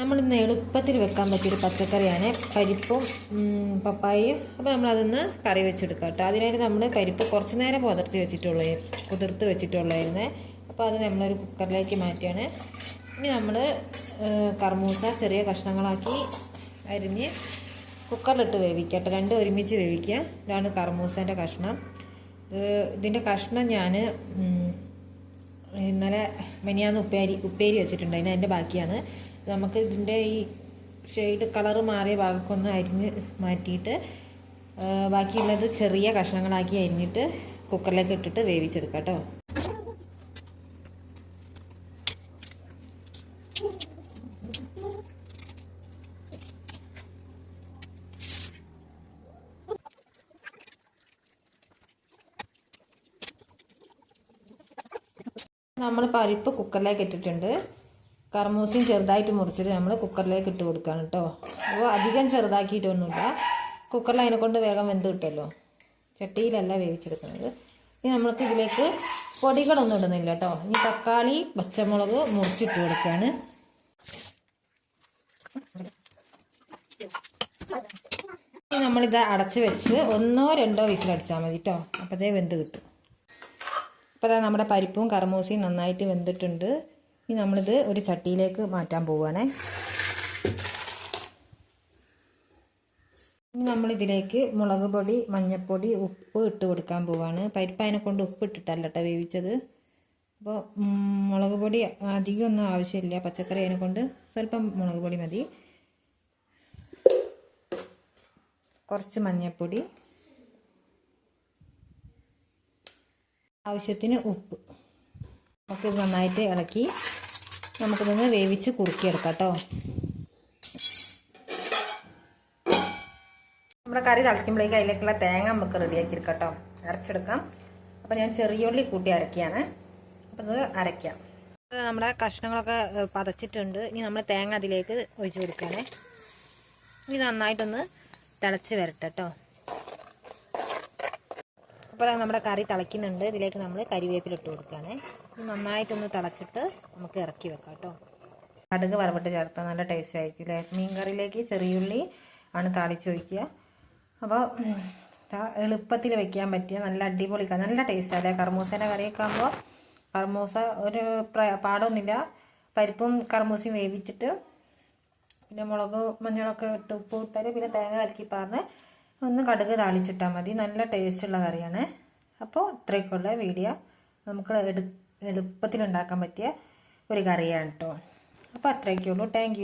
നമ്മളിന്ന് എളുപ്പത്തിൽ വെക്കാൻ പറ്റിയൊരു പച്ചക്കറിയാണ് പരിപ്പും പപ്പായയും. അപ്പോൾ നമ്മളതൊന്ന് കറി വെച്ചെടുക്കാം കേട്ടോ. അതിനായിട്ട് നമ്മൾ പരിപ്പ് കുറച്ച് നേരം പുതിർത്തി വെച്ചിട്ടുള്ളേ കുതിർത്ത് വെച്ചിട്ടുള്ളായിരുന്നേ. അപ്പോൾ അത് നമ്മളൊരു കുക്കറിലേക്ക് മാറ്റിയാണ്. ഇനി നമ്മൾ കർമൂസ ചെറിയ കഷ്ണങ്ങളാക്കി അരിഞ്ഞ് കുക്കറിലിട്ട് വേവിക്കുക കേട്ടോ. രണ്ടും ഒരുമിച്ച് വേവിക്കുക. ഇതാണ് കർമൂസേന്റെ കഷ്ണം. ഇത് ഇതിന്റെ കഷ്ണം ഞാൻ ഇന്നലെ മെനിയാന്ന് ഉപ്പേരി ഉപ്പേരി വെച്ചിട്ടുണ്ടായിരുന്നു. അതിന്റെ ബാക്കിയാണ്. നമുക്ക് ഇതിന്റെ ഈ ഷെയ്ഡ് കളറ് മാറിയ ഭാഗക്കൊന്ന് അരിഞ്ഞ് മാറ്റിയിട്ട് ബാക്കിയുള്ളത് ചെറിയ കഷ്ണങ്ങളാക്കി അരിഞ്ഞിട്ട് കുക്കറിലേക്ക് ഇട്ടിട്ട് വേവിച്ചെടുക്കാം കേട്ടോ. നമ്മൾ പരിപ്പ് കുക്കറിലേക്ക് ഇട്ടിട്ടുണ്ട്. കർമൂസയും ചെറുതായിട്ട് മുറിച്ചിട്ട് നമ്മൾ കുക്കറിലേക്ക് ഇട്ട് കൊടുക്കുകയാണ് കേട്ടോ അപ്പോൾ അധികം ചെറുതാക്കിയിട്ടൊന്നുമില്ല. കുക്കറിൽ അതിനെ കൊണ്ട് വേഗം വെന്ത് കിട്ടുമല്ലോ. ചട്ടിയിലല്ല വേവിച്ചെടുക്കുന്നത്. ഇനി നമ്മൾക്ക് ഇതിലേക്ക് പൊടികളൊന്നും ഇടുന്നില്ല കേട്ടോ ഇനി തക്കാളി പച്ചമുളക് മുറിച്ചിട്ട് കൊടുക്കുകയാണ് നമ്മളിത് അടച്ച് വെച്ച് ഒന്നോ രണ്ടോ വിസിലടിച്ചാൽ മതി കേട്ടോ അപ്പോഴത്തേ വെന്ത് കിട്ടും. അപ്പോൾ നമ്മുടെ പരിപ്പും കറമൂസയും നന്നായിട്ട് വെന്തിട്ടുണ്ട്. ഇനി നമ്മളിത് ഒരു ചട്ടിയിലേക്ക് മാറ്റാൻ പോവുകയാണേ. ഇനി നമ്മളിതിലേക്ക് മുളക് പൊടി മഞ്ഞൾപ്പൊടി ഉപ്പ് ഇട്ട് കൊടുക്കാൻ പോവാണ് പരിപ്പ് അതിനെ കൊണ്ട് ഉപ്പ് ഇട്ടിട്ടല്ല കേട്ടോ വേവിച്ചത്. അപ്പോൾ മുളക് പൊടി അധികം ഒന്നും ആവശ്യമില്ല. പച്ചക്കറി അതിനെ കൊണ്ട് സ്വല്പം മുളക് പൊടി മതി. കുറച്ച് മഞ്ഞൾപ്പൊടി ആവശ്യത്തിന് ഉപ്പ്. ഒക്കെ നന്നായിട്ട് ഇളക്കി. നമുക്കിതൊന്ന് വേവിച്ച് കുറുക്കിയെടുക്കാം കേട്ടോ. നമ്മുടെ കറി തിളയ്ക്കുമ്പോഴേക്ക് അതിലേക്കുള്ള തേങ്ങ നമുക്ക് റെഡിയാക്കി എടുക്കാം കേട്ടോ. അരച്ചെടുക്കാം. അപ്പോൾ ഞാൻ ചെറിയുള്ളി കൂട്ടി അരക്കുകയാണ് അപ്പോൾ ഇത് അരയ്ക്കാം. ഇത് നമ്മുടെ കഷ്ണങ്ങളൊക്കെ പതച്ചിട്ടുണ്ട്. ഇനി നമ്മൾ തേങ്ങ അതിലേക്ക് ഒഴിച്ചു കൊടുക്കുകയാണേ. ഇനി നന്നായിട്ടൊന്ന് തിളച്ച് വരട്ടെ കേട്ടോ. അപ്പോൾ ദാ നമ്മുടെ കറി തിളയ്ക്കുന്നുണ്ട്. ഇതിലേക്ക് നമ്മൾ കരിവേപ്പില ഇട്ട് കൊടുക്കുകയാണേ. ഇത് നന്നായിട്ടൊന്ന് തിളച്ചിട്ട് നമുക്ക് ഇറക്കി വെക്കാം കേട്ടോ. കടുക് വറവിട്ട് ചേർത്താൽ നല്ല ടേസ്റ്റ് ആയിരിക്കും അല്ലേ മീൻ കറിയിലേക്ക് ചെറിയുള്ളി ആണ് താളിച്ച് വയ്ക്കുക അപ്പോൾ എളുപ്പത്തിൽ വെക്കാൻ പറ്റിയ നല്ല അടിപൊളി നല്ല ടേസ്റ്റ് അല്ലേ കർമൂസേന്റെ കറിയൊക്കെ ആകുമ്പോൾ കർമൂസ ഒരു പാടൊന്നുമില്ല. പരിപ്പും കർമൂസയും വേവിച്ചിട്ട് പിന്നെ മുളക് മഞ്ഞളൊക്കെ ഇട്ട് ഉപ്പ് ഇട്ടാൽ പിന്നെ തേങ്ങ കലക്കി പാർന്ന് ഒന്ന് കടുക് താളിച്ചിട്ടാൽ മതി. നല്ല ടേസ്റ്റുള്ള കറിയാണ്. അപ്പോൾ ഇത്രയ്ക്കുള്ള വീഡിയോ നമുക്ക് എടു എളുപ്പത്തിലുണ്ടാക്കാൻ പറ്റിയ ഒരു കറിയാണ് കേട്ടോ അപ്പോൾ അത്രയൊക്കെ ഉള്ളൂ. താങ്ക്